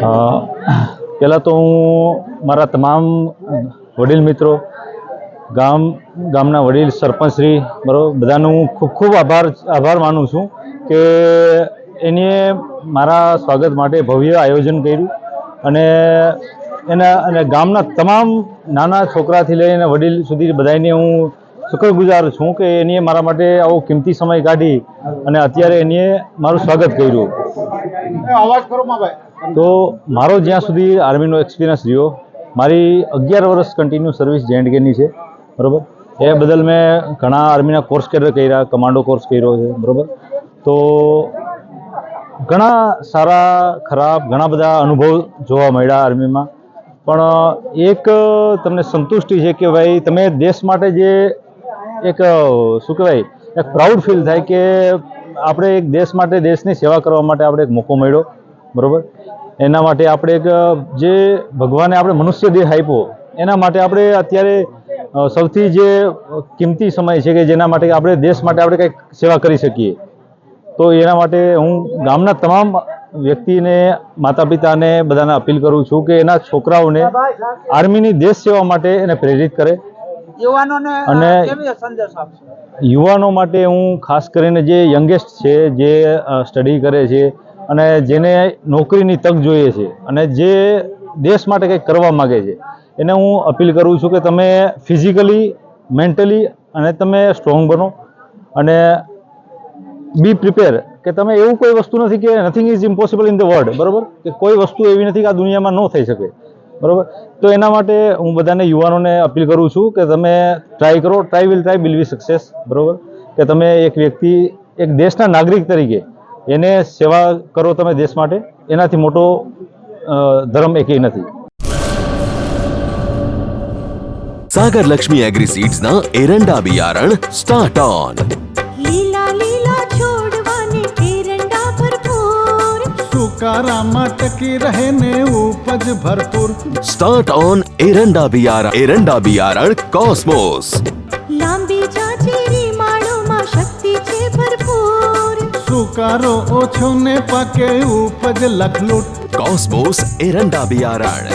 પહેલાં તો હું મારા તમામ વડીલ મિત્રો, ગામ, ગામના વડીલ સરપંચશ્રી બરાબર બધાનો હું ખૂબ ખૂબ આભાર આભાર માનું છું કે એને મારા સ્વાગત માટે ભવ્ય આયોજન કર્યું અને એના, અને ગામના તમામ નાના છોકરાથી લઈને વડીલ સુધી બધાને હું શુક્રગુજાર છું કે એનીએ મારા માટે આવો કિંમતી સમય કાઢી અને અત્યારે એનીએ મારું સ્વાગત કર્યું. તો મારો જ્યાં સુધી આર્મીનો એક્સપિરિયન્સ રહ્યો, મારી અગિયાર વર્ષ કન્ટિન્યુ સર્વિસ જે એન્ડ કેની છે, બરાબર? એ બદલ મેં ઘણા આર્મીના કોર્સ કર્યા કમાન્ડો કોર્સ કર્યો છે, બરાબર? તો ઘણા સારા, ખરાબ, ઘણા બધા અનુભવ જોવા મળ્યા આર્મીમાં. પણ, એક તમને સંતુષ્ટિ છે કે ભાઈ, તમે દેશ માટે જે એક, શું કહેવાય, એક પ્રાઉડ ફીલ થાય કે આપણે એક દેશ માટે, દેશની સેવા કરવા માટે આપણે એક મોકો મળ્યો, બરોબર? એના માટે આપણે એક જે ભગવાને આપણે મનુષ્ય દેહ આપ્યો, એના માટે આપણે અત્યારે સૌથી જે કિંમતી સમય છે કે જેના માટે આપણે દેશ માટે આપણે કંઈક સેવા કરી શકીએ. તો એના માટે હું ગામના તમામ વ્યક્તિને માતા પિતાને બધાને અપીલ કરું છું કે એના છોકરાઓને આર્મીની દેશ સેવા માટે એને પ્રેરિત કરે. અને- યુવાનો માટે હું ખાસ કરીને જે યંગેસ્ટ છે જે સ્ટડી કરે છે અને જેને નોકરીની તક જોઈએ છે અને જે દેશ માટે કંઈક કરવા માગે છે એને હું અપીલ કરું છું કે તમે ફિઝિકલી મેન્ટલી અને તમે સ્ટ્રોંગ બનો અને બી પ્રિપેર કે તમે એવું કોઈ વસ્તુ નથી કે nothing is impossible in the world બરોબર? કે કોઈ વસ્તુ એવી નથી કે આ દુનિયામાં ન થઈ શકે. બરાબર? તો એના માટે હું બધાને યુવાનોને અપીલ કરું છું કે તમે ટ્રાય કરો try will try will be success બરાબર? કે તમે એક વ્યક્તિ એક દેશના નાગરિક તરીકે એને સેવા કરો તમે દેશ માટે એનાથી મોટો ધર્મ એકેય નથી. સાગર લક્ષ્મી એગ્રી સીડ્સના એરંડા બિયારણ સ્ટાર્ટ ઓન. લીલા લીલા तुकारा टकी रहने उपज भरपूर। स्टार्ट ऑन एरंडा बियारण एरंडा बियारण कॉस्मोस लांबी जाचेरी लांबीच्या मा शक्ति शक्तीचे भरपूर। सुकारो ओछो ने पके उपज लखलूट। कॉस्मोस एरंडा बियारण